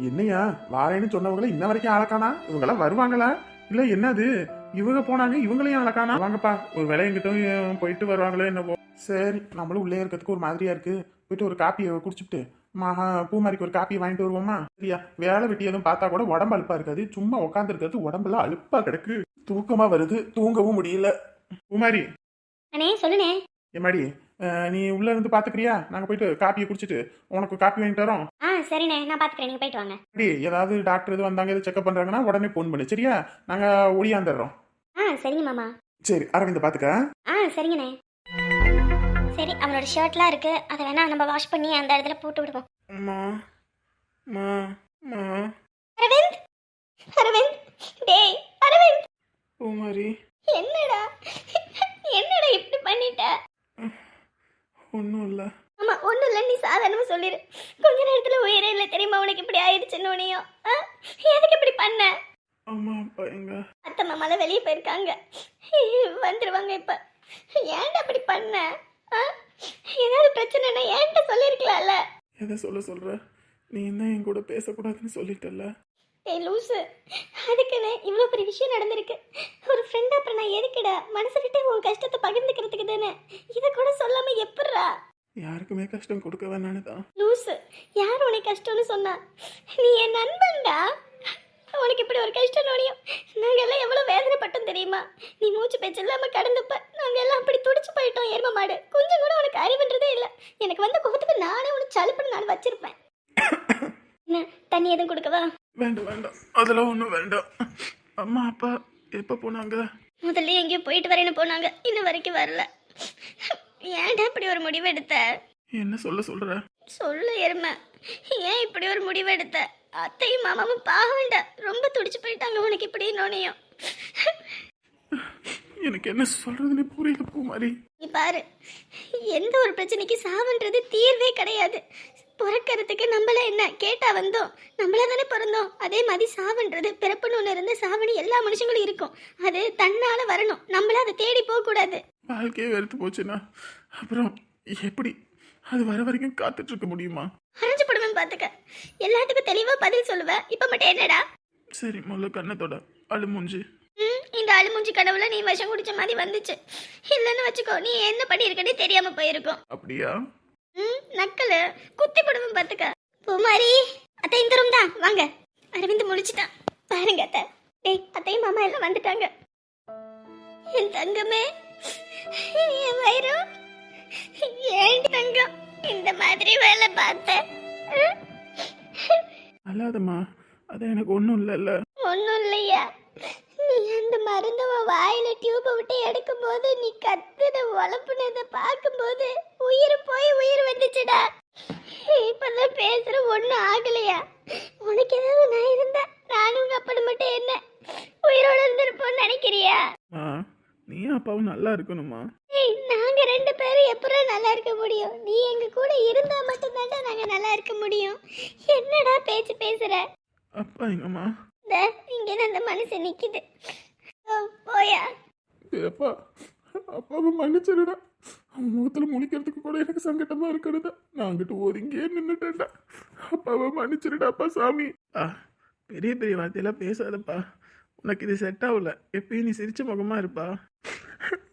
என்னையா? வாரேன்னு சொன்னவங்கள இன்ன வரைக்கும் ஆளக்கானா? இவங்கெல்லாம் வருவாங்களா? இல்ல என்னது? இவங்க போனாங்க இவங்களையும் ஆளக்கானா? வாங்கப்பா ஒரு வேலை எங்கிட்டும் போயிட்டு வருவாங்களோ என்னவோ. சரி நம்மளும் உள்ளே இருக்கிறதுக்கு ஒரு மாதிரியா இருக்கு. போயிட்டு ஒரு காப்பியை குடிச்சுட்டு மகா பூமாரிக்கு ஒரு காப்பியை வாங்கிட்டு வருவோமா? சரியா வேலை வெட்டி எதுவும் பார்த்தா கூட உடம்பு அழுப்பா இருக்காது. சும்மா உட்காந்து இருக்கிறது உடம்புல அழுப்பா கிடக்கு. தூக்கமா வருது தூங்கவும் முடியல. பூமாரி. அண்ணே சொல்லுண்ணே. எம்மாடி நீ உள்ள இருந்து பாத்துக்கிறியா? நாங்க போயிட்டு காப்பியை குடிச்சிட்டு உனக்கு காப்பி வாங்கிட்டு வரோம். ஆ சரிண்ணே நான் பார்த்துக்கிறேன் நீங்கள் போயிட்டு வாங்க. அப்படி ஏதாவது டாக்டர் இது வந்தாங்க இது செக்அப் பண்றாங்கன்னா உடனே ஃபோன் பண்ணு சரியா? நாங்க ஒடியாந்துடுறோம் ஆ சரிங்க மாமா. சரி அரவிந்த பாத்துக்க ஆ? சரிங்கண்ணே. சரி அவனோட ஷர்ட்லாம் இருக்கு. அதை வேணா நம்ம வாஷ் பண்ணி அந்த இடத்துல போட்டு விடுவோம். அம்மா மா மா அரவிந்த்! அரவிந்த்! டேய் அரவிந்த்! பூமாரி. என்னடா? என்னடா இப்படி பண்ணிட்ட? ஒன்றும் இல்லை. ஆமா ஒன்றும் இல்லை. நீ சாதாரணமா சொல்லிடு கொஞ்ச நேரத்துல உயிரே இல்லை தெரியுமா? உனக்கு இப்படி ஆயிடுச்சுன்னு உனையும்? எதுக்கு இப்படி பண்ண? அம்மா அப்பா எங்க? அத்தை மாமாலாம் வெளியே போயிருக்காங்க. வந்துருவாங்க இப்ப. ஏன்டா இப்படி பண்ண? ஏதாவது பிரச்சனைனா ஏன்ட்ட சொல்லியிருக்கலாம்ல எதை சொல்ல சொல்ற? நீ என்ன என் கூட பேசக்கூடாதுன்னு சொல்லிட்டல்ல? ஏய் லூசு. அதுக்குன்னு இவ்வளோ பெரிய விஷயம் நடந்திருக்கு. ஒரு ஃப்ரெண்ட் அப்புறம் நான் எதுக்குடா? மனசு விட்டு உன் கஷ்டத்தை பகிர்ந்துக்கிறதுக்கு தானே இதை கூட சொல்லாம எப்பட்றா? யாருக்குமே கஷ்டம் கொடுக்க வேணான்னு தான் லூசு யார் உனக்கு கஷ்டம்னு சொன்னா? நீ என் நண்பன்டா. உனக்கு இப்படி ஒரு கஷ்டம் நோடியும் நாங்கள் எல்லாம் எவ்வளோ வேதனைப்பட்டோம் தெரியுமா? நீ மூச்சு பேச்சு இல்லாமல் கடந்தப்ப நாங்கள் எல்லாம் அப்படி துடிச்சு போயிட்டோம் எரும மாடு. கொஞ்சம் கூட உனக்கு அறிவுன்றதே இல்லை. எனக்கு வந்த கோபத்துக்கு நானே உனக்கு சலுப்புன்னு நான் வச்சிருப்பேன். என்ன தண்ணி எதுவும் கொடுக்கவா? வேண்டாம் வேண்டாம். அதெல்லாம் ஒன்றும் வேண்டாம். அம்மா அப்பா எப்போ போனாங்க? முதல்ல எங்கேயோ போயிட்டு வரேன்னு போனாங்க. இன்னும் வரைக்கும் வரல. ஏன்டா இப்படி ஒரு முடிவு எடுத்த என்ன சொல்ல சொல்ற? சொல்லு எருமை. ஏன் இப்படி ஒரு முடிவு எடுத்த அத்தையும் மாமாவும் பாவண்டா ரொம்ப துடிச்சு போயிட்டாங்க உனக்கு இப்படி நோனையும் எனக்கு என்ன சொல்றதுன்னு புரியல பூமாரி. நீ பாரு எந்த ஒரு பிரச்சனைக்கு சாவுன்றது தீர்வே கிடையாது. பிறக்கறதுக்கு நம்மள என்ன? கேட்டா வந்தோம். நம்மள தானே பிறந்தோம். அதே மாதிரி சாவுன்றது பிறப்புன்னு ஒன்று இருந்த சாவணி எல்லா மனுஷங்களும் இருக்கும். அது தன்னால வரணும். நம்மள அதை தேடி போக கூடாது வாழ்க்கையே வெறுத்து போச்சுன்னா அப்புறம் எப்படி அது வர வரைக்கும் காத்துட்டு இருக்க முடியுமா? அரைஞ்சு போடுவேன் பார்த்துக்க எல்லாத்துக்கும் தெளிவா பதில் சொல்லுவேன் இப்போ மட்டும் என்னடா? சரி முதல்ல கண்ணத்தோட அழு மூஞ்சி இந்த அழுமூஞ்சி கடவுள நீ விஷம் குடிச்ச மாதிரி வந்துச்சு. இல்லைன்னு வச்சுக்கோ நீ என்ன பண்ணியிருக்கனே தெரியாம போயிருக்கும். அப்படியா? நக்கலு. குத்தி போடுவேன் பார்த்துக்க பூமாரி அத்தை இந்த ரூம் தான். வாங்க. அரவிந்த் முடிச்சிட்டான். பாருங்க அத்தை. டேய் அத்தையும் மாமா எல்லாம் வந்துட்டாங்க. என் தங்கமே என் வயிறும் ஏன் தங்கம்? இந்த மாதிரி வேலை பார்த்த அல்லாதம்மா அது எனக்கு ஒன்றும் இல்லைல்ல. ஒன்றும் இல்லையா. நீ அந்த மருந்து உன் வாயில டியூப்பை விட்டு எடுக்கும்போது நீ கத்துன உழப்புனதை பார்க்கும்போது உயிர் போய் உயிர் வந்துச்சுடா இப்பதான் பேசுற ஒன்றும் ஆகலையா? உனக்கு ஏதாவது நான் இருந்தா நானும் உங்க அப்படி மட்டும் என்ன? உயிரோட இருந்திருப்போம்னு நினைக்கிறியா? ஆ நீ அப்பாவும் நல்லா இருக்கணுமா? ஏய் நாங்க ரெண்டு பேரும் எப்பறா நல்லா இருக்க முடியும்? நீ எங்க கூட இருந்தா மட்டும்தான்டா நாங்க நல்லா இருக்க முடியும். என்னடா பேச்சு பேசுற? அப்பா எங்கம்மா? இந்த இங்கே அந்த மனுஷன் நிக்குது. ஓ, போயா? அப்பா அப்பாவை மன்னிச்சிருடா அவன் முகத்தில் முழிக்கிறதுக்கு கூட எனக்கு சங்கட்டமாக இருக்கிறதா. நான் அங்கிட்டு ஒதுங்கியே நின்றுட்டேன்டா அப்பாவை மன்னிச்சிருடாப்பா சாமி. ஆ பெரிய பெரிய வார்த்தையெல்லாம் பேசாதப்பா. உனக்கு இது செட் ஆகல. எப்பயும் நீ சிரிச்ச முகமாக இருப்பா.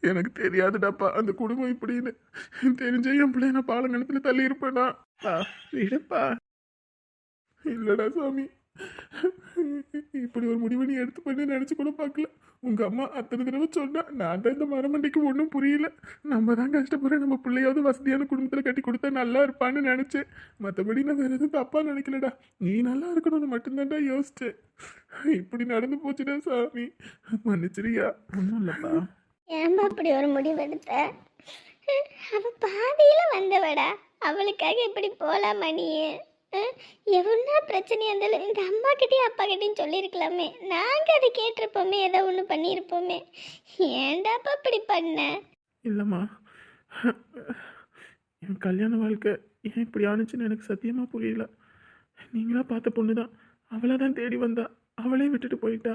எனக்கு தெரியாதுடாப்பா அந்த குடும்பம் இப்படின்னு. தெரிஞ்ச என் பிள்ளைய நான் பாலங்கணத்தில் தள்ளி இருப்பேனா. ஆ விடுப்பா. இல்லைடா சாமி. இப்படி ஒரு முடிவை நீ எடுத்து பண்ணி நினைச்சு கூட பார்க்கல. உங்க அம்மா அத்தனை தடவை சொன்னா நான் தான் இந்த மரமண்டைக்கு ஒன்றும் புரியல. நம்ம தான் கஷ்டப்படுறோம் நம்ம பிள்ளையாவது வசதியான குடும்பத்தில் கட்டி கொடுத்தா நல்லா இருப்பான்னு நினைச்சேன். மற்றபடி நான் வேற எதுவும் தப்பா நினைக்கலடா. நீ நல்லா இருக்கணும்னு மட்டும்தான்டா யோசிச்சேன். இப்படி நடந்து போச்சுடா சாமி. மன்னிச்சிரியா. ஒன்றும் இல்லப்பா. ஏன்பா அப்படி ஒரு முடிவெடுத்த அவ பாதியில வந்தவடா. அவளுக்காக இப்படி போலாமா நீ? எவ்வளோ பிரச்சனையாக இருந்தாலும் இந்த அம்மா கிட்டேயும் அப்பா கிட்டேயும் சொல்லியிருக்கலாமே. நாங்கள் அதை கேட்டிருப்போமே ஏதோ ஒன்று பண்ணியிருப்போமே. ஏன்டாப்பா இப்படி பண்ண? இல்லைம்மா. என் கல்யாண வாழ்க்கை ஏன் இப்படி ஆணுச்சுன்னு எனக்கு சத்தியமாக புரியல. நீங்களாக பார்த்த பொண்ணு தான் அவளை தான் தேடி வந்தா. அவளே விட்டுட்டு போயிட்டா.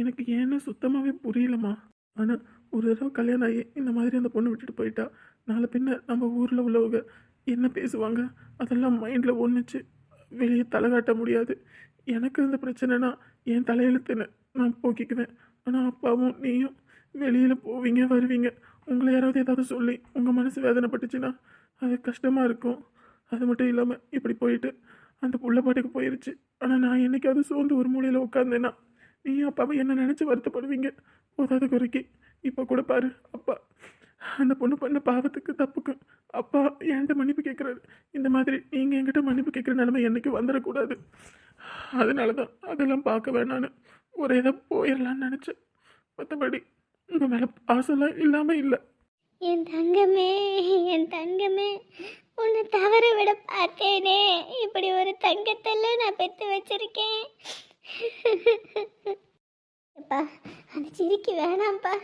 எனக்கு ஏன்னு சுத்தமாகவே புரியலம்மா. ஆனால் ஒரு தடவை கல்யாணம் ஆகி இந்த மாதிரி அந்த பொண்ணு விட்டுட்டு போயிட்டா. நாளை பின்ன நம்ம ஊரில் உள்ளவங்க என்ன பேசுவாங்க? அதெல்லாம் மைண்டில் ஒன்றுச்சு வெளியே தலை காட்ட முடியாது. எனக்கு இந்த பிரச்சனைனா என் தலையெழுத்துன்னு நான் போக்கிக்குவேன். ஆனால் அப்பாவும் நீயும் வெளியில் போவீங்க வருவீங்க. உங்களை யாராவது ஏதாவது சொல்லி உங்கள் மனசு வேதனைப்பட்டுச்சுன்னா அது கஷ்டமாக இருக்கும். அது மட்டும் இல்லாமல் இப்படி போயிட்டு அந்த புள்ள பாட்டுக்கு போயிருச்சு. ஆனால் நான் என்னைக்காவது சோர்ந்து ஒரு மூலையில் உட்காந்தேன்னா நீயும் அப்பாவை என்ன நினச்சி வருத்தப்படுவீங்க? போதாத குறைக்கி. இப்போ கூட பாரு அப்பா. அந்த பொண்ணு பண்ண பாவத்துக்கு தப்புக்கு. அப்பா என்கிட்ட மன்னிப்பு கேட்குறாரு இந்த மாதிரி நீங்கள் என்கிட்ட மன்னிப்பு கேட்குற நிலமை என்றைக்கு வந்துடக்கூடாது அதனால தான் அதெல்லாம் பார்க்க வேணான்னு ஒரே இதாக போயிடலான்னு நினச்சேன். மற்றபடி உங்கள் மேலே பாசம்லாம் இல்லாமல் இல்லை. என் தங்கமே என் தங்கமே உன்னை தவற விட பார்த்தேனே. இப்படி ஒரு தங்கத்தெல்லாம் நான் பெற்று வச்சிருக்கேன். அப்பா அந்த சிரிக்கு வேணாம்ப்பா.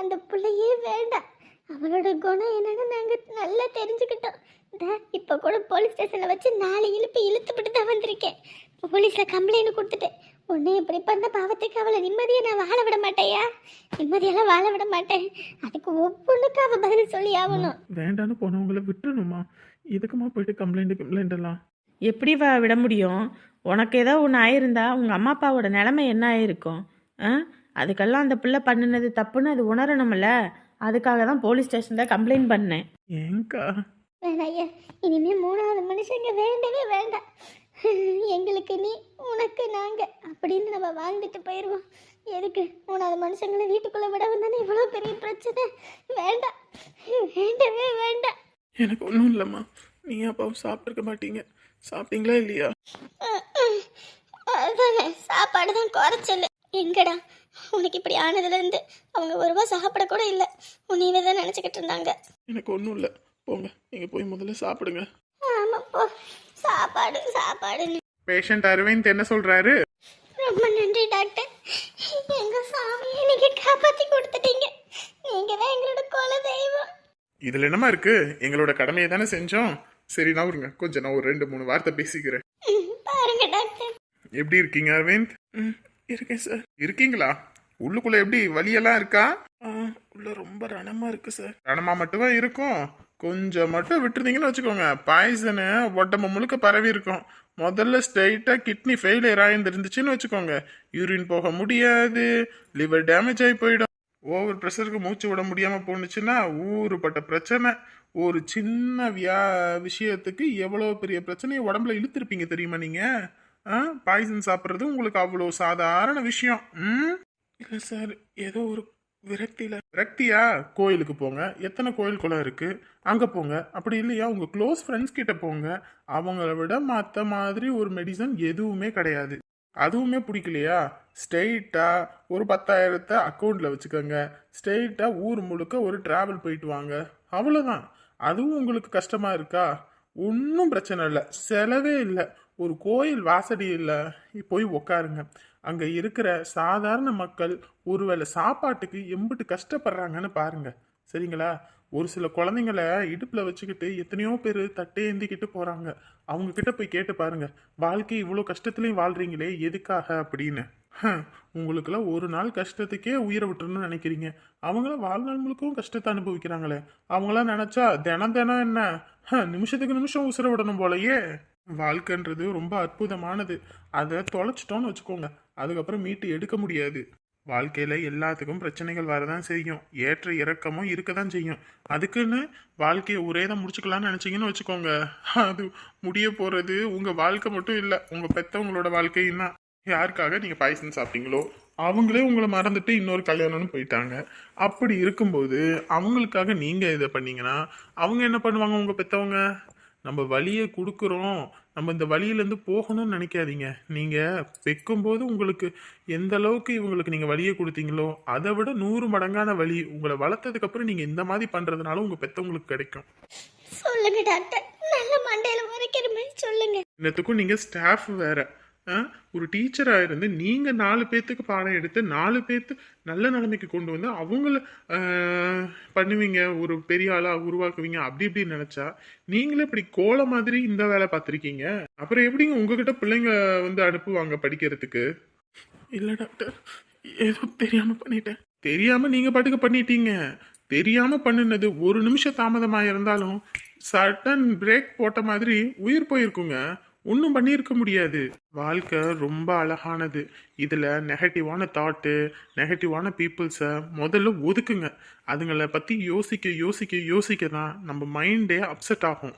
அந்த பிள்ளையே வேண்டாம். அவளோட குணம் என்னன்னு நாங்கள் நல்லா தெரிஞ்சுக்கிட்டோம். இந்த இப்போ கூட போலீஸ் ஸ்டேஷனில் வச்சு நாலு இழுப்பு இழுத்துப்பட்டு தான் வந்திருக்கேன். போலீஸில் கம்ப்ளைண்ட் கொடுத்துட்டேன் உன்னை இப்படி பண்ண பாவத்துக்கு அவளை நிம்மதியை நான் வாழ விட மாட்டேயா? நிம்மதியெல்லாம் வாழ விட மாட்டேன். அதுக்கு ஒவ்வொன்றுக்கும் அவள் பதில் சொல்லி ஆகணும். வேண்டான்னு போனவங்கள விட்டுணுமா இதுக்குமா போயிட்டு கம்ப்ளைண்ட் கம்ப்ளைண்ட் எல்லாம்? எப்படி வா விட முடியும்? உனக்கு ஏதோ ஒன்று ஆயிருந்தா உங்கள் அம்மா அப்பாவோட நிலைமை என்ன ஆயிருக்கும்? ஆ? அதுக்கெல்லாம் அந்த பிள்ளை பண்ணினது தப்புன்னு அது உணரணும்ல? அதுக்காக தான் போலீஸ் ஸ்டேஷனில் கம்ப்ளைண்ட் பண்ணேன். ஏங்கா? வேணாம் ஐயா இனிமே மூணாவது மனுஷங்க வேண்டவே வேண்டாம். எங்களுக்கு நீ உனக்கு நாங்க. அப்படின்னு நம்ம வாழ்ந்துட்டு போயிடுவோம் எதுக்கு? மூணாவது மனுஷங்களை வீட்டுக்குள்ள விட வந்தானே இவ்வளோ பெரிய பிரச்சனை? வேண்டாம். வேண்டவே வேண்டாம். எனக்கு ஒன்றும் இல்லைம்மா. நீ அப்பாவும் சாப்பிட்ருக்க மாட்டீங்க. சாப்பிட்டீங்களா இல்லையா? அதானே சாப்பாடு தான் குறைச்சல். எங்கடா? உனக்கு இப்படி ஆனதுலேருந்து அவங்க ஒரு ரூபா சாப்பிட கூட இல்லை. உன்னையவே தான் நினச்சிக்கிட்டு இருந்தாங்க. எனக்கு ஒன்றும் இல்லை. போங்க. நீங்கள் போய் முதல்ல சாப்பிடுங்க. ஆமாம் போ. சாப்பாடு சாப்பாடுன்னு பேஷண்ட் அரவிந்த் என்ன சொல்கிறாரு ரொம்ப நன்றி டாக்டர். எங்க சாமியை நீங்க காப்பாத்தி கொடுத்துட்டீங்க. நீங்க தான் எங்களோட குல தெய்வம். இதில் என்னமா இருக்கு? எங்களோட கடமையை தானே செஞ்சோம். சரி நான் வருங்க கொஞ்சம் நான் ஒரு ரெண்டு மூணு வார்த்தை பேசிக்கிறேன். பாருங்க டாக்டர். எப்படி இருக்கீங்க அரவிந்த்? ம் இருக்கேன் சார் இருக்கீங்களா? உள்ளுக்குள்ள எப்படி? வலியெல்லாம் இருக்கா? உள்ள ரொம்ப ரணமா இருக்கு சார் ரணமா மட்டுமா இருக்கும். கொஞ்சம் மட்டும் விட்டுருந்தீங்கன்னு வச்சுக்கோங்க. பாய்சனு உடம்பு முழுக்க பரவி இருக்கும். முதல்ல ஸ்ட்ரைட்டாக கிட்னி ஃபெயிலியர் ஆயிருந்துருந்துச்சுன்னு வச்சுக்கோங்க. யூரின் போக முடியாது. லிவர் டேமேஜ் ஆகி போயிடும். ஓவர் ப்ரெஷருக்கு மூச்சு விட முடியாமல் போணுச்சுன்னா ஊறுபட்ட பிரச்சனை. ஒரு சின்ன வியா விஷயத்துக்கு எவ்வளோ பெரிய பிரச்சனையை உடம்புல இழுத்துருப்பீங்க தெரியுமா நீங்கள் பாய்சன் சாப்பிட்றது உங்களுக்கு அவ்வளோ சாதாரண விஷயம். ம்? இல்லை சார் ஏதோ ஒரு விரக்தியில். விரக்தியா? கோயிலுக்கு போங்க. எத்தனை கோயில் குளம் இருக்குது அங்கே போங்க. அப்படி இல்லையா? உங்கள் க்ளோஸ் ஃப்ரெண்ட்ஸ் கிட்ட போங்க. அவங்கள விட மற்ற மாதிரி ஒரு மெடிசன் எதுவுமே கிடையாது. அதுவுமே பிடிக்கலையா? ஸ்ட்ரெயிட்டாக ஒரு பத்தாயிரத்தை அக்கௌண்ட்டில் வச்சுக்கோங்க. ஸ்ட்ரெயிட்டாக ஊர் முழுக்க ஒரு ட்ராவல் போயிட்டு வாங்க. அவ்வளோதான் அதுவும் உங்களுக்கு கஷ்டமாக இருக்கா? ஒன்றும் பிரச்சனை இல்லை. செலவே இல்லை. ஒரு கோயில் வாசடியில் போய் உக்காருங்க. அங்கே இருக்கிற சாதாரண மக்கள் ஒருவேளை சாப்பாட்டுக்கு எம்பிட்டு கஷ்டப்படுறாங்கன்னு பாருங்க. சரிங்களா? ஒரு சில குழந்தைங்கள இடுப்பில் வச்சுக்கிட்டு எத்தனையோ பேர் தட்டே ஏந்திக்கிட்டு போகிறாங்க அவங்க கிட்ட போய் கேட்டு பாருங்க. வாழ்க்கை இவ்வளோ கஷ்டத்துலையும் வாழ்கிறீங்களே எதுக்காக அப்படின்னு? உங்களுக்கெல்லாம் ஒரு நாள் கஷ்டத்துக்கே உயிரை விட்டுறணும்னு நினைக்கிறீங்க. அவங்களாம் வாழ்நாள் முழுக்கவும் கஷ்டத்தை அனுபவிக்கிறாங்களே. அவங்களாம் நினச்சா தினம் தினம் என்ன? நிமிஷத்துக்கு நிமிஷம் உசுர விடணும் போலயே. வாழ்க்கைன்றது ரொம்ப அற்புதமானது. அதை தொலைச்சிட்டோம்னு வச்சுக்கோங்க. அதுக்கப்புறம் மீட்டு எடுக்க முடியாது. வாழ்க்கையில் எல்லாத்துக்கும் பிரச்சனைகள் வரதான் செய்யும். ஏற்ற இறக்கமும் இருக்க தான் செய்யும். அதுக்குன்னு வாழ்க்கையை ஒரே தான் முடிச்சுக்கலாம்னு நினச்சிங்கன்னு வச்சுக்கோங்க. அது முடிய போகிறது உங்கள் வாழ்க்கை மட்டும் இல்லை. உங்கள் பெற்றவங்களோட வாழ்க்கையும் தான். யாருக்காக நீங்கள் பாய்சன் சாப்பிட்டீங்களோ அவங்களே உங்களை மறந்துட்டு இன்னொரு கல்யாணம்னு போயிட்டாங்க. அப்படி இருக்கும்போது அவங்களுக்காக நீங்கள் இதை பண்ணீங்கன்னா அவங்க என்ன பண்ணுவாங்க உங்கள் பெற்றவங்க நம்ம வழியை கொடுக்குறோம். நம்ம இந்த வழியிலேருந்து போகணும்னு நினைக்காதீங்க. நீங்கள் வைக்கும்போது உங்களுக்கு எந்த அளவுக்கு இவங்களுக்கு நீங்கள் வழியை கொடுத்தீங்களோ அதை விட நூறு மடங்கான வழி உங்களை வளர்த்ததுக்கப்புறம் நீங்கள் இந்த மாதிரி பண்ணுறதுனால உங்கள் பெற்றவங்களுக்கு கிடைக்கும். சொல்லுங்க டாக்டர். நல்ல மண்டையில உரைக்கிற மாதிரி சொல்லுங்க. இன்னத்துக்கும் நீங்கள் ஸ்டாஃப் வேற? ஒரு டீச்சராக இருந்து நீங்கள் நாலு பேர்த்துக்கு பாடம் எடுத்து நாலு பேர்த்து நல்ல நிலைமைக்கு கொண்டு வந்து அவங்கள பண்ணுவீங்க ஒரு பெரிய ஆளாக உருவாக்குவீங்க அப்படி இப்படி நினச்சா நீங்களே இப்படி கோல மாதிரி இந்த வேலை பார்த்துருக்கீங்க. அப்புறம் எப்படிங்க உங்ககிட்ட பிள்ளைங்க வந்து அனுப்புவாங்க படிக்கிறதுக்கு? இல்லை டாக்டர் ஏதோ தெரியாமல் பண்ணிட்டேன். தெரியாமல் நீங்கள் பாட்டுக்கு பண்ணிட்டீங்க. தெரியாமல் பண்ணினது ஒரு நிமிஷம் தாமதமாக இருந்தாலும் சட்டன் பிரேக் போட்ட மாதிரி உயிர் போயிருக்குங்க. ஒன்றும் பண்ணியிருக்க முடியாது. வாழ்க்கை ரொம்ப அழகானது. இதில் நெகட்டிவான தாட்டு நெகட்டிவான பீப்புள்ஸை முதல்ல ஒதுக்குங்க. அதுங்களை பற்றி யோசிக்க யோசிக்க யோசிக்க தான் நம்ம மைண்டே அப்செட் ஆகும்.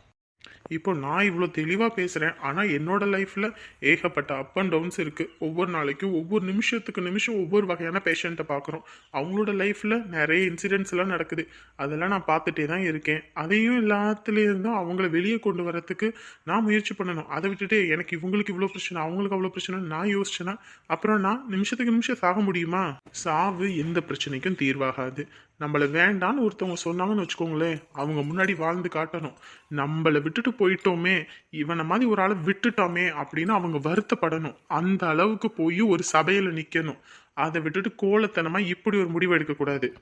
இப்போ நான் இவ்வளோ தெளிவாக பேசுகிறேன் ஆனால் என்னோட லைஃப்பில் ஏகப்பட்ட அப் அண்ட் டவுன்ஸ் இருக்குது ஒவ்வொரு நாளைக்கும் ஒவ்வொரு நிமிஷத்துக்கு நிமிஷம் ஒவ்வொரு வகையான பேஷண்ட்டை பார்க்குறோம். அவங்களோட லைஃப்பில் நிறைய இன்சிடென்ட்ஸ் எல்லாம் நடக்குது. அதெல்லாம் நான் பார்த்துட்டே தான் இருக்கேன். அதையும் எல்லாத்துலேருந்தும் அவங்கள வெளியே கொண்டு வரத்துக்கு நான் முயற்சி பண்ணணும். அதை விட்டுட்டு எனக்கு இவங்களுக்கு இவ்வளோ பிரச்சனை அவங்களுக்கு அவ்வளோ பிரச்சனை நான் யோசிச்சேன்னா அப்புறம் நான் நிமிஷத்துக்கு நிமிஷம் சாக முடியுமா? சாவு எந்த பிரச்சனைக்கும் தீர்வாகாது. நம்மளை வேண்டான்னு ஒருத்தவங்க சொன்னாங்கன்னு வச்சுக்கோங்களேன் அவங்க முன்னாடி வாழ்ந்து காட்டணும். நம்மளை விட்டுட்டு போயிட்டோமே இவனை மாதிரி ஒரு ஆளை விட்டுட்டோமே அப்படின்னு அவங்க வருத்தப்படணும். அந்த அளவுக்கு போய் ஒரு சபையில் நிற்கணும் அதை விட்டுட்டு கோலத்தனமாக இப்படி ஒரு முடிவு எடுக்கக்கூடாது.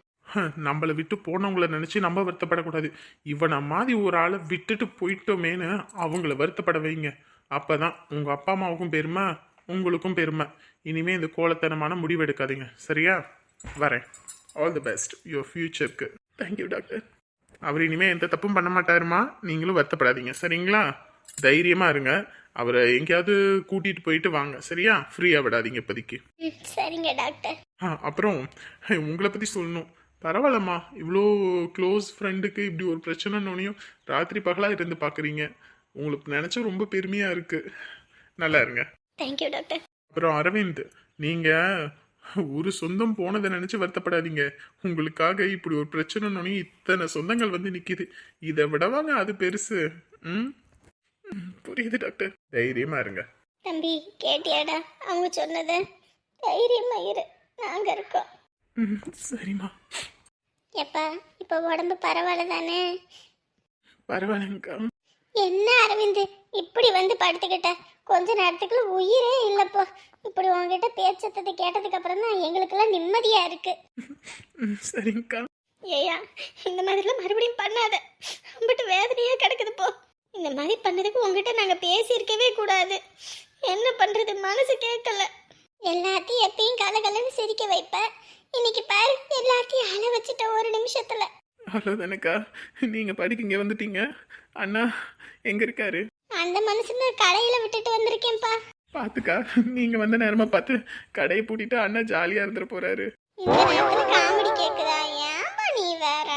நம்மளை விட்டு போனவங்கள நினச்சி நம்ம வருத்தப்படக்கூடாது. இவனை மாதிரி ஒரு ஆளை விட்டுட்டு போயிட்டோமேன்னு அவங்கள வருத்தப்பட வைங்க. அப்போ தான் உங்கள் அப்பா அம்மாவுக்கும் பெருமை உங்களுக்கும் பெருமை. இனிமே இந்த கோலத்தனமான முடிவு எடுக்காதீங்க. சரியா? வரேன். ஆல் தி பெஸ்ட் யுவர் ஃபியூச்சருக்கு தேங்க்யூ டாக்டர் அவர் இனிமே எந்த தப்பும் பண்ண மாட்டாருமா? நீங்களும் வருத்தப்படாதீங்க. சரிங்களா? தைரியமா இருங்க. அவரை எங்கேயாவது கூட்டிட்டு போயிட்டு வாங்க. சரியா? ஃப்ரீயா விடாதீங்க இப்போதைக்கு. சரிங்க டாக்டர் ஆ அப்புறம் உங்களை பற்றி சொல்லணும். பரவாயில்லம்மா. இவ்வளோ க்ளோஸ் ஃப்ரெண்டுக்கு இப்படி ஒரு பிரச்சனைனோனையும் ராத்திரி பகலாக இருந்து பார்க்குறீங்க உங்களுக்கு நினச்சா ரொம்ப பெருமையாக இருக்குது நல்லா இருங்க. தேங்க்யூ டாக்டர் அப்புறம் அரவிந்த் நீங்கள் ஒரு சொந்தம் போனதை நினச்சி வருத்தப்படாதீங்க. உங்களுக்காக இப்படி ஒரு பிரச்சனைனோனையும் இத்தனை சொந்தங்கள் வந்து நிற்கிது இதை விடவாங்க அது பெருசு. ம்? புரியுது டாக்டர். தைரியமாக இருங்க. தம்பி கேட்டியாடா அவங்க சொன்னதை? தைரியமா இரு. நாங்க இருக்கோம். ம் சரிம்மா. எப்பா இப்போ உடம்பு பரவாயில்ல தானே? பரவாயில்லைங்கக்கா என்ன அரவிந்த் இப்படி வந்து படுத்துக்கிட்ட? கொஞ்ச நேரத்துக்குள்ள உயிரே இல்லப்போ. இப்படி உங்ககிட்ட பேச்சத்ததை கேட்டதுக்கு அப்புறம் தான் எங்களுக்கெல்லாம் நிம்மதியா இருக்கு. சரிங்கக்கா. ஏயா இந்த மாதிரிலாம் மறுபடியும் பண்ணாத. ரொம்பட்டு வேதனையா கிடக்குது போ. இந்த மாதிரி பண்ணதுக்கு உங்ககிட்ட நாங்க பேசியிருக்கவே கூடாது. என்ன பண்றது மனசு கேட்கல. எல்லாத்தையும் எப்பயும் கலகலன்னு சிரிக்க வைப்ப. இன்னைக்கு பாரு எல்லாத்தையும் அழ வச்சுட்ட ஒரு நிமிஷத்துல. ஹலோ தானக்கா நீங்கள் படிக்க இங்கே வந்துட்டீங்க. அண்ணா எங்கே இருக்காரு? அந்த மனுஷனை கடையில விட்டுட்டு வந்திருக்கேன்ப்பா. பார்த்துக்கா நீங்கள் வந்த நேரமாக பார்த்து கடையை பூட்டிட்டு அண்ணா ஜாலியாக இருந்துட போகிறாரு இந்த நேரத்துல காமெடி கேக்குதா? ஏன்பா நீ வேற?